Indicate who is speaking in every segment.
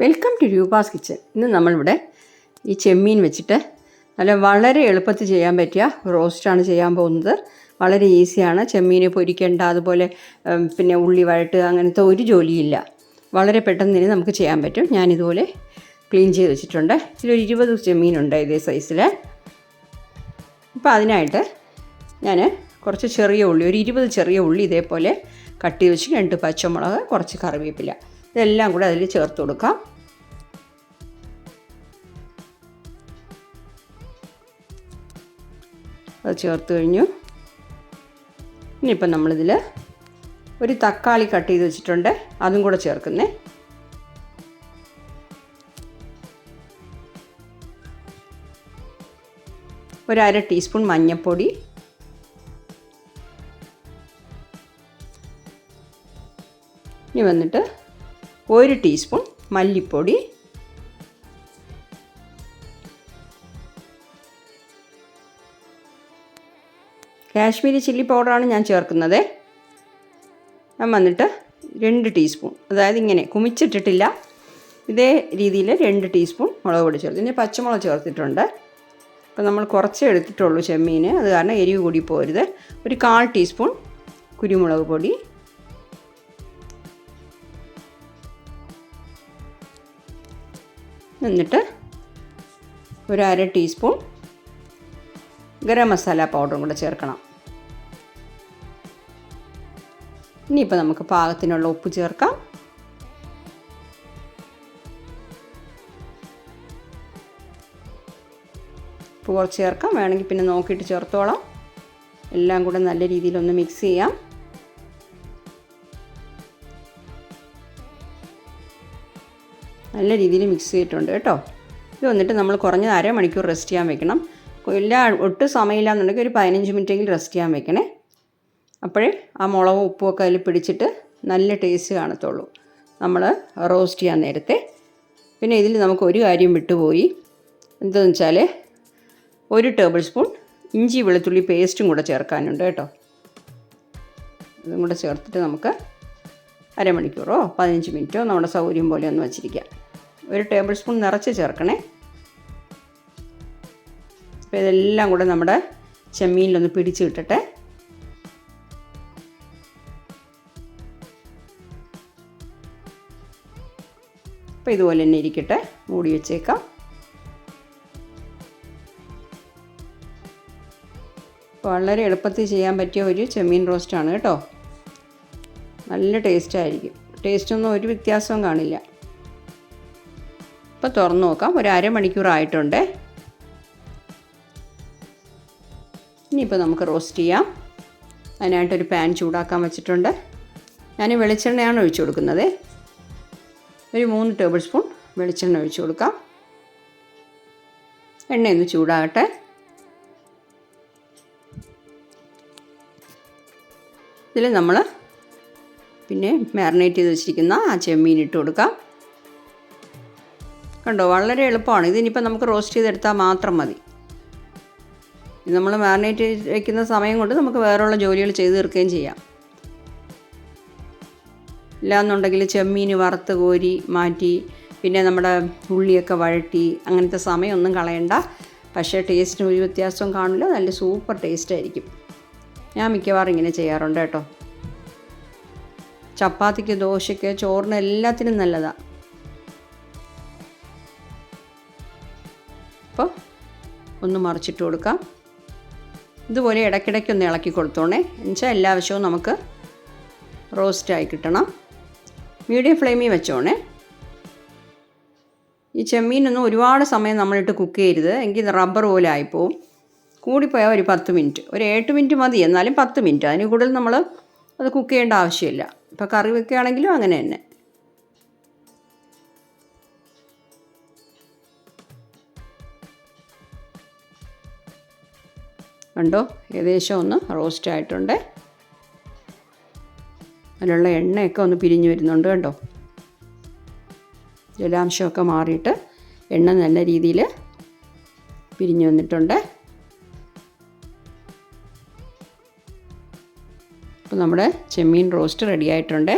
Speaker 1: Welcome to Roopa's kitchen ഇന്ന് നമ്മളിവിടെ ഈ ചെമ്മീൻ വെച്ചിട്ട് നല്ല വളരെ എളുപ്പത്തിൽ ചെയ്യാൻ പറ്റിയ റോസ്റ്റാണ് ചെയ്യാൻ പോകുന്നത്. വളരെ ഈസിയാണ്. ചെമ്മീൻ പൊരിക്കേണ്ട അതുപോലെ പിന്നെ ഉള്ളി വഴട്ട് അങ്ങനത്തെ ഒരു ജോലിയില്ല. വളരെ പെട്ടെന്ന് തന്നെ നമുക്ക് ചെയ്യാൻ പറ്റും. ഞാനിതുപോലെ ക്ലീൻ ചെയ്ത് വെച്ചിട്ടുണ്ട്. ഇതിലൊരു ഇരുപത് ചെമ്മീനുണ്ട് ഇതേ സൈസിൽ അപ്പോൾ അതിനായിട്ട് ഞാൻ കുറച്ച് ചെറിയ ഉള്ളി ഒരു ഇരുപത് ചെറിയ ഉള്ളി ഇതേപോലെ കട്ട് വെച്ച് രണ്ട് പച്ചമുളക് കുറച്ച് കറിവേപ്പില. ഇതെല്ലാം കൂടെ അതിൽ ചേർത്ത് കൊടുക്കാം. അത് ചേർത്ത് കഴിഞ്ഞു. ഇനിയിപ്പം നമ്മളിതിൽ ഒരു തക്കാളി കട്ട് ചെയ്ത് വെച്ചിട്ടുണ്ട്. അതും കൂടെ ചേർക്കുന്നേ. ഒരു അര ടീസ്പൂൺ മഞ്ഞൾപ്പൊടി. ഇനി വന്നിട്ട് ഒരു ടീസ്പൂൺ മല്ലിപ്പൊടി. കാശ്മീരി ചില്ലി പൗഡറാണ് ഞാൻ ചേർക്കുന്നത്. ഞാൻ വന്നിട്ട് രണ്ട് ടീസ്പൂൺ അതായത് ഇങ്ങനെ കുമിച്ചിട്ടിട്ടില്ല. ഇതേ രീതിയിൽ രണ്ട് ടീസ്പൂൺ മുളക് പൊടി ചേർത്ത്. ഇനി പച്ചമുളക് ചേർത്തിട്ടുണ്ട്. അപ്പോൾ നമ്മൾ കുറച്ചേ എടുത്തിട്ടുള്ളൂ ചെമ്മീൻ. അത് കാരണം എരിവ് കൂടി പോരുത്. ഒരു കാൽ ടീസ്പൂൺ കുരുമുളക് പൊടി. എന്നിട്ട് ഒരു അര ടീസ്പൂൺ ഗരം മസാല പൗഡറും കൂടെ ചേർക്കണം. ഇനിയിപ്പോൾ നമുക്ക് പാകത്തിനുള്ള ഉപ്പ് ചേർക്കാം. ഉപ്പ് കുറച്ച് ചേർക്കാം. വേണമെങ്കിൽ പിന്നെ നോക്കിയിട്ട് ചേർത്തോളാം. എല്ലാം കൂടെ നല്ല രീതിയിലൊന്ന് മിക്സ് ചെയ്യാം. നല്ല രീതിയിൽ മിക്സ് ചെയ്തിട്ടുണ്ട് കേട്ടോ. ഇത് വന്നിട്ട് നമ്മൾ കുറഞ്ഞത് അരമണിക്കൂർ റെസ്റ്റ് ചെയ്യാൻ വെക്കണം. എല്ലാ ഒട്ടും സമയമില്ല എന്നുണ്ടെങ്കിൽ ഒരു പതിനഞ്ച് മിനിറ്റെങ്കിലും റെസ്റ്റ് ചെയ്യാൻ വെക്കണേ. അപ്പോഴേ ആ മുളകും ഉപ്പും ഒക്കെ അതിൽ പിടിച്ചിട്ട് നല്ല ടേസ്റ്റ് കാണത്തുള്ളൂ. നമ്മൾ റോസ്റ്റ് ചെയ്യാൻ നേരത്തെ. പിന്നെ ഇതിൽ നമുക്ക് ഒരു കാര്യം വിട്ടുപോയി. എന്താണെന്ന് വെച്ചാൽ ഒരു ടേബിൾ സ്പൂൺ ഇഞ്ചി വെളുത്തുള്ളി പേസ്റ്റും കൂടെ ചേർക്കാനുണ്ട് കേട്ടോ. ഇതും കൂടെ ചേർത്തിട്ട് നമുക്ക് അരമണിക്കൂറോ പതിനഞ്ച് മിനിറ്റോ നമ്മുടെ സൗകര്യം പോലെ ഒന്ന് വച്ചിരിക്കാം. ഒരു ടേബിൾ സ്പൂൺ നിറച്ച് ചേർക്കണേ. അപ്പോൾ ഇതെല്ലാം കൂടെ നമ്മുടെ ചെമ്മീനിലൊന്ന് പിടിച്ച് കിട്ടട്ടെ അപ്പോൾ ഇതുപോലെ തന്നെ ഇരിക്കട്ടെ മൂടി വെച്ചേക്കാം. വളരെ എളുപ്പത്തിൽ ചെയ്യാൻ പറ്റിയ ഒരു ചെമ്മീൻ റോസ്റ്റാണ് കേട്ടോ. നല്ല ടേസ്റ്റ് ആയിരിക്കും. ടേസ്റ്റൊന്നും ഒരു വ്യത്യാസവും കാണില്ല. ഇപ്പോൾ തുറന്നു നോക്കാം. ഒരു അരമണിക്കൂറായിട്ടുണ്ട്. ഇനിയിപ്പോൾ നമുക്ക് റോസ്റ്റ് ചെയ്യാം. അതിനായിട്ടൊരു പാൻ ചൂടാക്കാൻ വെച്ചിട്ടുണ്ട്. ഞാൻ വെളിച്ചെണ്ണയാണ് ഒഴിച്ചു കൊടുക്കുന്നത്. ഒരു മൂന്ന് ടേബിൾ സ്പൂൺ വെളിച്ചെണ്ണ ഒഴിച്ചു കൊടുക്കാം. എണ്ണയൊന്ന് ചൂടാകട്ടെ. ഇതിൽ നമ്മൾ പിന്നെ മാറിനേറ്റ് ചെയ്ത് വെച്ചിരിക്കുന്ന ആ ചെമ്മീൻ ഇട്ട് കൊടുക്കാം. കണ്ടോ വളരെ എളുപ്പമാണ്. ഇതിനിപ്പോൾ നമുക്ക് റോസ്റ്റ് ചെയ്തെടുത്താൽ മാത്രം മതി. ഇത് നമ്മൾ മാറിനേറ്റ് വയ്ക്കുന്ന സമയം കൊണ്ട് നമുക്ക് വേറെയുള്ള ജോലികൾ ചെയ്തു തീർക്കുകയും ചെയ്യാം. ഇല്ലാന്നുണ്ടെങ്കിൽ ചെമ്മീൻ വറുത്ത് കോരി മാറ്റി പിന്നെ നമ്മുടെ ഉള്ളിയൊക്കെ വഴറ്റി അങ്ങനത്തെ സമയമൊന്നും കളയണ്ട. പക്ഷേ ടേസ്റ്റിന് ഒരു വ്യത്യാസവും കാണില്ല. നല്ല സൂപ്പർ ടേസ്റ്റ് ആയിരിക്കും. ഞാൻ മിക്കവാറും ഇങ്ങനെ ചെയ്യാറുണ്ട് കേട്ടോ. ചപ്പാത്തിക്ക് ദോശയ്ക്ക് ചോറിന് എല്ലാത്തിനും നല്ലതാണ് അപ്പോൾ ഒന്ന് മറിച്ചിട്ട് കൊടുക്കാം. ഇതുപോലെ ഇടയ്ക്കിടയ്ക്കൊന്ന് ഇളക്കി കൊടുത്തോണേ. എന്നുവെച്ചാൽ എല്ലാ വശവും നമുക്ക് റോസ്റ്റായി കിട്ടണം. മീഡിയം ഫ്ലെയിമിൽ വെച്ചോണേ. ഈ ചെമ്മീനൊന്നും ഒരുപാട് സമയം നമ്മളിട്ട് കുക്ക് ചെയ്യരുത്. എങ്കിൽ റബ്ബർ പോലെ ആയിപ്പോവും. കൂടിപ്പോയാൽ ഒരു പത്ത് മിനിറ്റ്. ഒരു എട്ട് മിനിറ്റ് മതി. എന്നാലും പത്ത് മിനിറ്റ്. അതിന് കൂടുതൽ നമ്മൾ അത് കുക്ക് ചെയ്യേണ്ട ആവശ്യമില്ല. ഇപ്പോൾ കറി വെക്കുകയാണെങ്കിലും അങ്ങനെ തന്നെ. കണ്ടോ? ഏകദേശം ഒന്ന് റോസ്റ്റ് ആയിട്ടുണ്ട്. അതിലുള്ള എണ്ണയൊക്കെ ഒന്ന് പിരിഞ്ഞു വരുന്നുണ്ട് കണ്ടോ? ജലാംശമൊക്കെ മാറിയിട്ട് എണ്ണ നല്ല രീതിയിൽ പിരിഞ്ഞു വന്നിട്ടുണ്ട്. അപ്പോൾ നമ്മുടെ ചെമ്മീൻ റോസ്റ്റ് റെഡി ആയിട്ടുണ്ട്.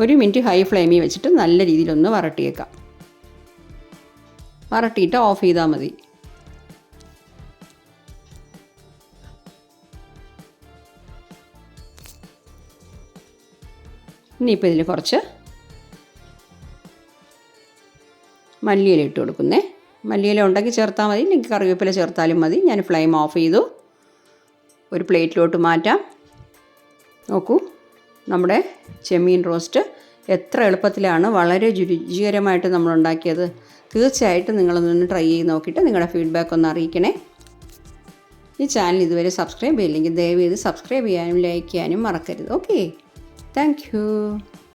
Speaker 1: ഒരു മിനിറ്റ് ഹൈ ഫ്ലെയിമിൽ വെച്ചിട്ട് നല്ല രീതിയിലൊന്ന് വരട്ടിയേക്കാം. വരട്ടിയിട്ട് ഓഫ് ചെയ്താൽ മതി. ഇനിയിപ്പോൾ ഇതിൽ കുറച്ച് മല്ലിയില ഇട്ട് കൊടുക്കുന്നേ. മല്ലിയില ഉണ്ടെങ്കിൽ ചേർത്താൽ മതി. ഇല്ലെങ്കിൽ കറിവേപ്പില ചേർത്താലും മതി. ഞാൻ ഫ്ലെയിം ഓഫ് ചെയ്തു. ഒരു പ്ലേറ്റിലോട്ട് മാറ്റാം. നോക്കൂ. നമ്മുടെ ചെമ്മീൻ റോസ്റ്റ് എത്ര എളുപ്പത്തിലാണ് വളരെ രുചികരമായിട്ട് നമ്മൾ ഉണ്ടാക്കിയത് തീർച്ചയായിട്ടും നിങ്ങളൊന്ന് ട്രൈ ചെയ്ത് നോക്കിയിട്ട് നിങ്ങളുടെ ഫീഡ്ബാക്ക് ഒന്ന് അറിയിക്കണേ. ഈ ചാനൽ ഇതുവരെ സബ്സ്ക്രൈബ് ചെയ്യില്ലെങ്കിൽ ദയവ് ചെയ്ത് സബ്സ്ക്രൈബ് ചെയ്യാനും ലൈക്ക് ചെയ്യാനും മറക്കരുത്. ഓക്കെ. താങ്ക്